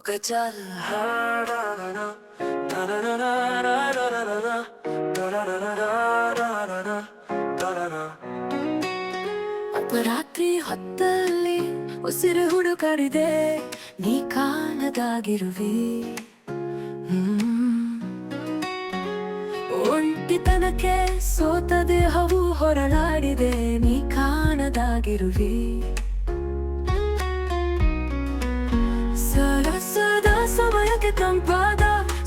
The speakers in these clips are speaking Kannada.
Ukachal ಅಪರಾತ್ರಿ ಹೊತ್ತಲ್ಲಿ ಉಸಿರು ಹುಡುಕಾಡಿದೆ ನೀ ಕಾಣದಾಗಿರುವಿ. ಒಂಟಿತನಕ್ಕೆ ಸೋತ ದೇಹವು ಹೊರಳಾಡಿದೆ ನೀ ಕಾಣದಾಗಿರುವಿ ತಂಪಾದ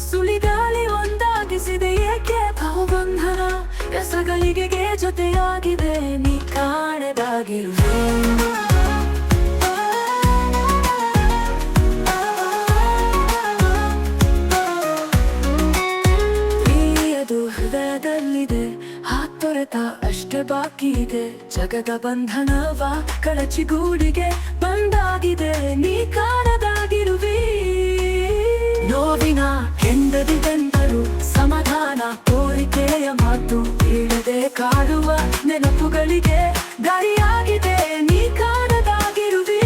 ಸುಳಿಗಾಲಿ ಒಂದಾಗಿಸಿದೆ ಏಕೆ ಭಾವಬಂಧನ ಎಸಗಳಿಗೆ ಜೊತೆಯಾಗಿದೆ ನೀ ಕಾಣದಾಗಿರುವೆ. ಹೃದಯದಲ್ಲಿದೆ ಹಾತೊರೆತ ಅಷ್ಟೇ ಬಾಕಿ ಇದೆ. ಜಗದ ಬಂಧನವ ಕಳಚಿಗೂಡಿಗೆ ಬಂದಾಗಿದೆ, ನೀ ಕಾಣದಾಗಿರುವಿ. ಕೋರಿಕೆಯ ಮಾತು ಕೇಳದೆ ಕಾಡುವ ನೆನಪುಗಳಿಗೆ ದಾರಿಯಾಗಿದೆ. ನೀ ಕಾಣದಾಗಿರುವಿ.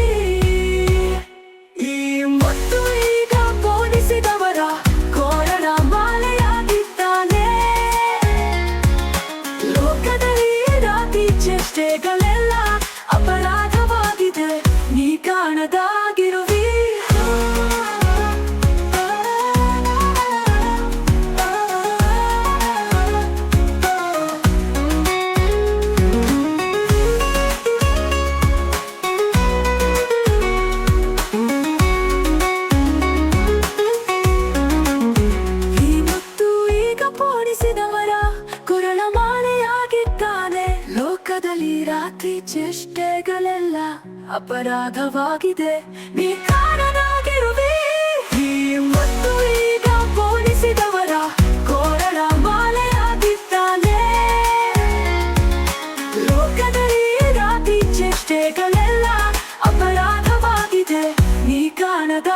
ಈ ಮತ್ತು ಈಗ ಪೋಣಿಸಿದವರ ಕೋರಣ ಮಾಲೆಯಾಗಿದ್ದಾನೆ. ಲೋಕದಲ್ಲಿ ರಾತಿ ಚೇಷ್ಟೆಗಳೆಲ್ಲ ಅಪರಾಧವಾಗಿದೆ. ನೀ ಕಾಣದಾಗಿರುವಿ ಕಾಲಿ ರಾತ್ರಿ ಚೇಷ್ಟೆಗಳೆಲ್ಲ ಅಪರಾಧವಾಗಿದೆ. ನೀ ಕಾರಣನಾಗಿರುವೆ ಲೋಕದಲ್ಲಿ ರಾತ್ರಿ ಅಪರಾಧವಾಗಿದೆ. ನೀ ಕಾಣದ